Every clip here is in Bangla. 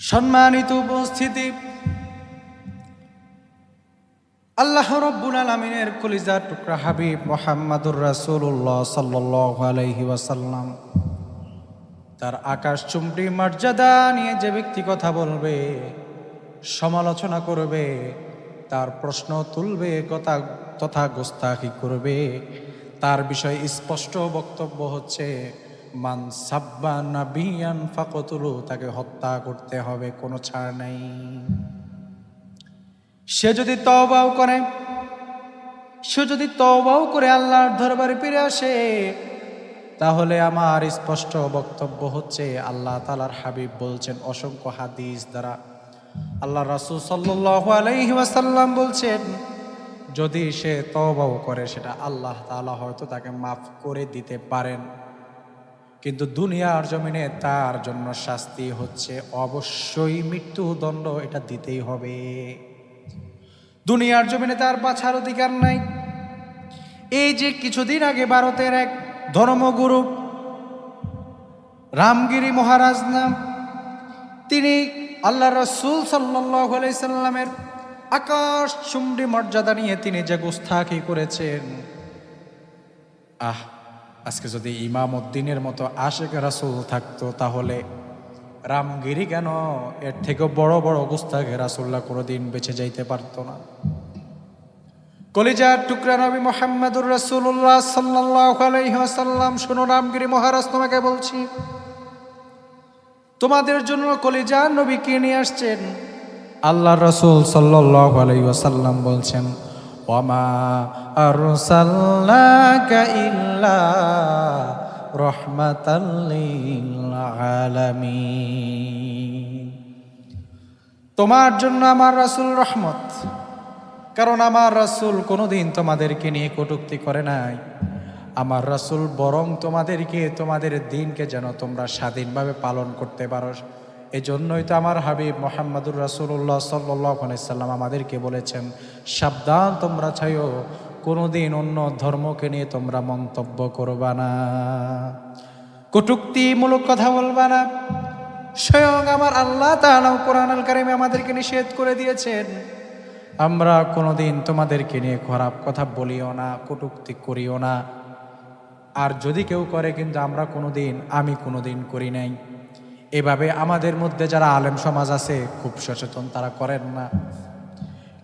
সম্মানিত উপস্থিতি। আল্লাহ রব্বুল আলমিনের কলিজার টুকরা হাবিব মোহাম্মদুর রাসূলুল্লাহ সাল্লাল্লাহু আলাইহি ওয়াসাল্লাম। তার আকাশ চুমটি মর্যাদা নিয়ে যে ব্যক্তি কথা বলবে, সমালোচনা করবে, তার প্রশ্ন তুলবে, কথা তথা গোস্তাকি করবে, তার বিষয়ে স্পষ্ট বক্তব্য হচ্ছে মান সাব্বা নাবিয়ান ফাকতুলু, তাকে হত্যা করতে হবে, কোনো ছাড় নাই। সে যদি তওবাও করে, সে যদি তওবাও করে আল্লাহর দরবারে ফিরে আসে, তাহলে আমার স্পষ্ট বক্তব্য হচ্ছে, আল্লাহ তালার হাবিব বলছেন অসংখ্য হাদিস দ্বারা। আল্লাহ রাসূল ওয়াসাল্লাম বলছেন, যদি সে তওবাও করে, সেটা আল্লাহ তাআলা হয়তো তাকে মাফ করে দিতে পারেন। কিন্তু দুনিয়ার জমিনে তার জন্য শাস্তি হচ্ছে অবশ্যই মৃত্যুদণ্ড, এটা দিতেই হবে। দুনিয়ার জমিনে তার বাছার অধিকার নাই। এই যে কিছুদিন আগে ভারতের এক ধর্মগুরু রামগিরি মহারাজ নাম, তিনি আল্লাহ রসুল সাল্লামের আকাশ চুম্বি মর্যাদা নিয়ে তিনি যে গুস্তাকি করেছেন, আহ আজকে যদি ইমাম উদ্দিনের মতো আশেক রাসুল থাকতো, তাহলে রামগিরি কেন? এর থেকেও বড় বড় গুস্তাকে রাসুল্লাহ কোনোদিন বেঁচে যাইতে পারতো না। কলিজার টুকরা নবী মোহাম্মদুর রাসূলুল্লাহ সাল্লাল্লাহু আলাইহি ওয়াসাল্লাম, শুনো রামগিরি মহারাজ, তোমাকে বলছি, তোমাদের জন্য কলিজার নবী কে নিয়ে আসছেন? আল্লাহ রসুল সাল্লাল্লাহু আলাইহি ওয়াসাল্লাম বলছেন আরসালনাকা ইল্লা রাহমাতাল লিল আলামিন তোমার জন্য আমার রাসূল রহমত, কারণ আমার রাসূল কোনোদিন তোমাদেরকে নিয়ে কটূক্তি করে নাই। আমার রাসূল বরং তোমাদেরকে, তোমাদের দিনকে যেন তোমরা স্বাধীনভাবে পালন করতে পারো। এজন্যই তো আমার হাবিব মোহাম্মদুর রাসূলুল্লাহ সাল্লাল্লাহু আলাইহি সাল্লাম আমাদেরকে বলেছেন, সাবধান তোমরা চাইও কোনোদিন অন্য ধর্মকে নিয়ে তোমরা মন্তব্য করবা না। কটুক্তিমূলক কথা বলবা না। স্বয়ং আমার আল্লাহ তাআলা কোরআন আল কারিমে আমাদেরকে নিষেধ করে দিয়েছেন। আমরা কোনোদিন তোমাদেরকে নিয়ে খারাপ কথা বলিও না, কটুক্তি করিও না। আর যদি কেউ করে কিন্তু আমরা কোনোদিন, আমি কোনোদিন করি নাই। এভাবে আমাদের মধ্যে যারা আলেম সমাজ আছে, খুব সচেতন তারা করেন না।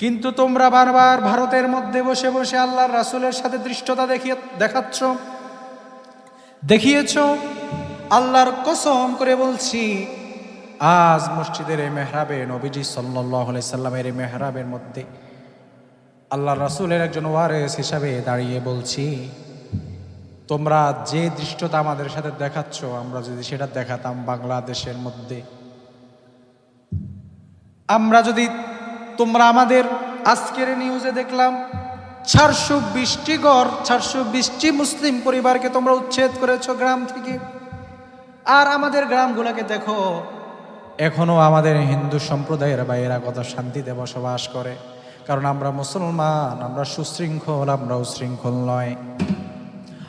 কিন্তু তোমরা বারবার ভারতের মধ্যে বসে বসে আল্লাহর রাসূলের সাথে দৃষ্টতা দেখিয়ে, দেখাচ্ছ। দেখিয়েছ, আল্লাহর কসম করে বলছি, আজ মসজিদের এই মেহরাবে নবীজি সাল্লাহ সাল্লামের এই মেহরাবের মধ্যে আল্লাহ রাসূলের একজন ওয়ারেস হিসাবে দাঁড়িয়ে বলছি তোমরা যে দৃষ্টতা আমাদের সাথে দেখাচ্ছ, আমরা যদি সেটা দেখাতাম বাংলাদেশের মধ্যে। আমরা যদি তোমরা আমাদের আজকের নিউজে দেখলাম, চারশো বিশটি গড় চারশো বিশটি মুসলিম পরিবারকে তোমরা উচ্ছেদ করেছ গ্রাম থেকে। আর আমাদের গ্রামগুলোকে দেখো, এখনও আমাদের হিন্দু সম্প্রদায়ের বাইরা কত শান্তিতে বসবাস করে। কারণ আমরা মুসলমান, আমরা সুশৃঙ্খল, আমরা উশৃঙ্খল নয়।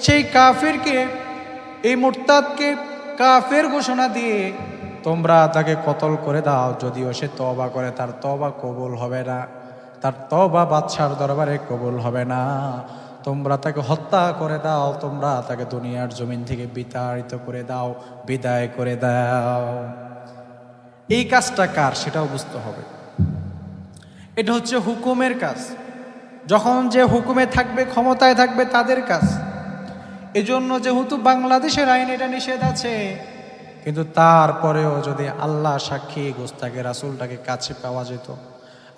সেই কাফেরকে, এই মোরতাদকে কাফের ঘোষণা দিয়ে তোমরা তাকে কতল করে দাও, যদিও সে তবা করে, তার তবা কবুল হবে না। তার তবা বাদশার দরবারে কবুল হবে না। তোমরা তাকে হত্যা করে দাও, তোমরা তাকে দুনিয়ার জমিন থেকে বিতাড়িত করে দাও, বিদায় করে দাও। এই কাজটা কার? সেটাও বুঝতে হবে। এটা হচ্ছে হুকুমের কাজ। যখন যে হুকুমে থাকবে, ক্ষমতায় থাকবে, তাদের কাজ। এজন্য যেহেতু বাংলাদেশের আইন এটা নিষেধ আছে, কিন্তু তারপরেও যদি আল্লাহ সাক্ষী গোস্তাকে রাসুলটাকে কাছে পাওয়া যেত,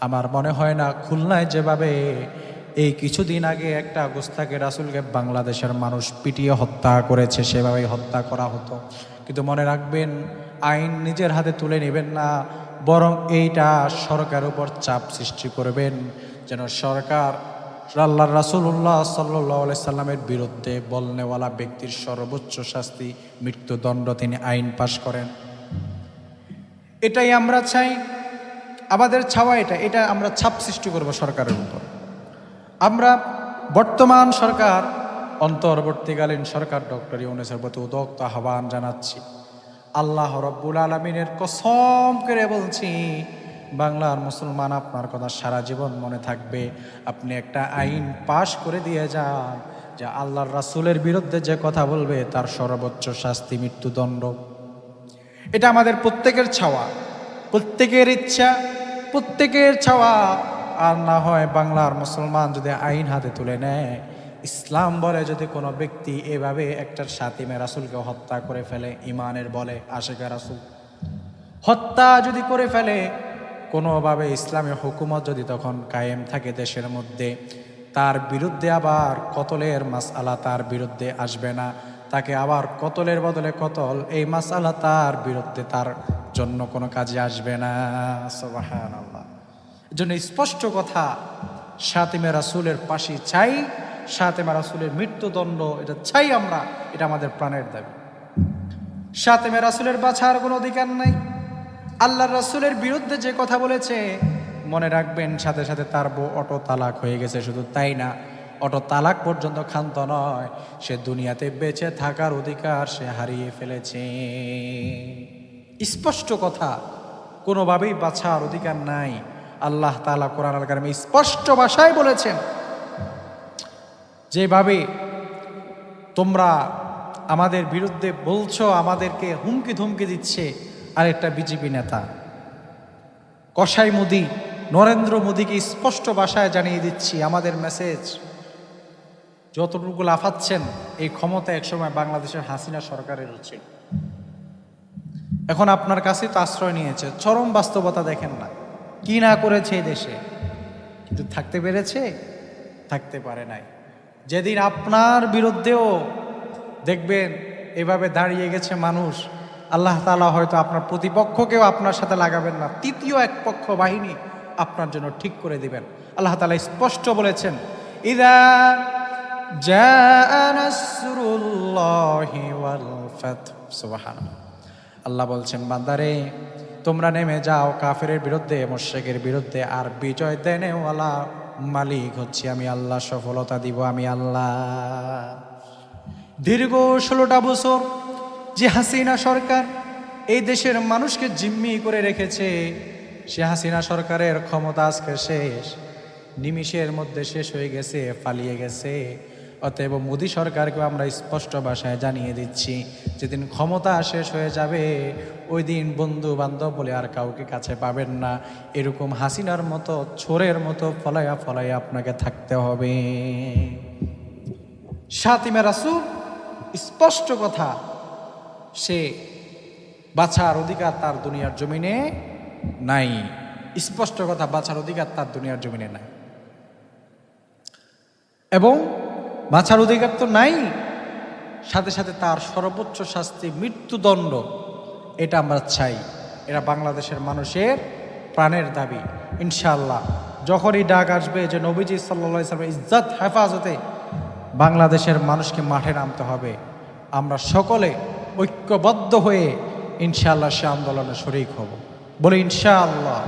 আমার মনে হয় না খুলনায় যেভাবে এই কিছুদিন আগে একটা গোস্তাকে রাসুলকে বাংলাদেশের মানুষ পিটিয়ে হত্যা করেছে, সেভাবেই হত্যা করা হতো। কিন্তু মনে রাখবেন, আইন নিজের হাতে তুলে নেবেন না, বরং এইটা সরকারের উপর চাপ সৃষ্টি করবেন, যেন সরকার আল্লাহ রাসুল্লাহ সাল্লাহ সাল্লামের বিরুদ্ধে বলনেওয়ালা ব্যক্তির সর্বোচ্চ শাস্তি, মৃত্যুদণ্ড তিনি আইন পাশ করেন। এটাই আমরা চাই। আমাদের ছাওয়া এটা। এটা আমরা ছাপ সৃষ্টি করব সরকারের উপর। আমরা বর্তমান সরকার, অন্তর্বর্তীকালীন সরকার ডক্টর ইউনেসের প্রতি উদক্ত আহ্বান জানাচ্ছি। আল্লাহ রব্বুল আলমিনের কসম করে বলছি বাংলার মুসলমান আপনার কথা সারা জীবন মনে থাকবে। আপনি একটা আইন পাশ করে দিয়ে যান, যে আল্লাহর রাসুলের বিরুদ্ধে যে কথা বলবে, তার সর্বোচ্চ শাস্তি, মৃত্যুদণ্ড। এটা আমাদের প্রত্যেকের ছাওয়া, প্রত্যেকের ইচ্ছা, প্রত্যেকের ছাওয়া। আর না হয় বাংলার মুসলমান যদি আইন হাতে তুলে নেয়, ইসলাম বলে যদি কোনো ব্যক্তি এভাবে একটা সাতিমে রাসুলকে হত্যা করে ফেলে, ইমানের বলে আশেখা রাসুল। হত্যা যদি করে ফেলে কোনোভাবে ইসলামের হুকুমত যদি তখন কায়েম থাকে দেশের মধ্যে, তার বিরুদ্ধে আবার কতলের মাসআলা তার বিরুদ্ধে আসবে না। তাকে আবার কতলের বদলে কতল, এই মাসআলা তার বিরুদ্ধে তার জন্য কোনো কাজে আসবে না। জন্য স্পষ্ট কথা সাতিমে রাসুলের পাশে চাই সাতেমা রাসুলের মৃত্যুদণ্ড, এটা চাই আমরা, এটা আমাদের প্রাণের দাবি। সাতেমে রাসুলের বাছার কোনো অধিকার নাই। আল্লাহ রাসুলের বিরুদ্ধে যে কথা বলেছে, মনে রাখবেন সাথে সাথে তার বউ অটো তালাক হয়ে গেছে, শুধু তাই না, অটো তালাক পর্যন্ত ক্ষান্ত নয়, সে দুনিয়াতে বেঁচে থাকার অধিকার সে হারিয়ে ফেলেছে। স্পষ্ট কথা, কোনোভাবেই বাছার অধিকার নাই। আল্লাহ তালা কোরআন আল স্পষ্ট ভাষায় বলেছেন, যেভাবে তোমরা আমাদের বিরুদ্ধে বলছো, আমাদেরকে হুমকি ধুমকি দিচ্ছে আরেকটা বিজেপি নেতা। কসাই মোদি, নরেন্দ্র মোদীকে স্পষ্ট ভাষায় জানিয়ে দিচ্ছি আমাদের মেসেজ যতটুকু লাফাচ্ছেন, এই ক্ষমতা একসময় বাংলাদেশের হাসিনা সরকারের ছিল। এখন আপনার কাছে তো আশ্রয় নিয়েছে, চরম বাস্তবতা দেখেন না। কি না করেছে এই দেশে? কিন্তু থাকতে পেরেছে, থাকতে পারে নাই। যেদিন আপনার বিরুদ্ধেও দেখবেন, এভাবে দাঁড়িয়ে গেছে মানুষ আল্লাহ তালা হয়তো আপনার প্রতিপক্ষকেও আপনার সাথে লাগাবেন না। তৃতীয় এক পক্ষ বাহিনী আপনার জন্য ঠিক করে দিবেন। আল্লাহ তালা স্পষ্ট বলেছেন, ইদা আল্লাহ বলছেন, বান্দারে, তোমরা নেমে যাও কাফের বিরুদ্ধে, মোশেকের বিরুদ্ধে, আর বিজয় দেনেওয়ালা মালিক হচ্ছে আমি আল্লাহ, সফলতা দিব আমি আল্লাহ। দীর্ঘ ষোলোটা বছর যে হাসিনা সরকার এই দেশের মানুষকে জিম্মি করে রেখেছে, সে হাসিনা সরকারের ক্ষমতা আজকে শেষ। নিমিষের মধ্যে শেষ হয়ে গেছে, পালিয়ে গেছে। অতএব মোদী সরকারকে আমরা স্পষ্ট ভাষায় জানিয়ে দিচ্ছি, যেদিন ক্ষমতা শেষ হয়ে যাবে, ওই দিন বন্ধু বান্ধব বলে আর কাউকে কাছে পাবেন না। এরকম হাসিনার মতো ছোরের মতো ফলাইয়া ফলাইয়া আপনাকে থাকতে হবে। সাতিমা রাসুল, স্পষ্ট কথা। সে বাছার অধিকার তার দুনিয়ার জমিনে নাই। স্পষ্ট কথা, বাছার অধিকার তার দুনিয়ার জমিনে নাই। এবং বাছার অধিকার তো নাই, সাথে সাথে তার সর্বোচ্চ শাস্তি মৃত্যুদণ্ড, এটা আমরা চাই। এরা বাংলাদেশের মানুষের প্রাণের দাবি ইনশাল্লাহ যখনই ডাক আসবে যে নবীজি সাল্লা ইসলামের ইজ্জত, হেফাজতে বাংলাদেশের মানুষকে মাঠে নামতে হবে, আমরা সকলে ঐক্যবদ্ধ হয়ে ইনশাআল্লাহ সে আন্দোলনে শরিক হব। বলে ইনশাআল্লাহ।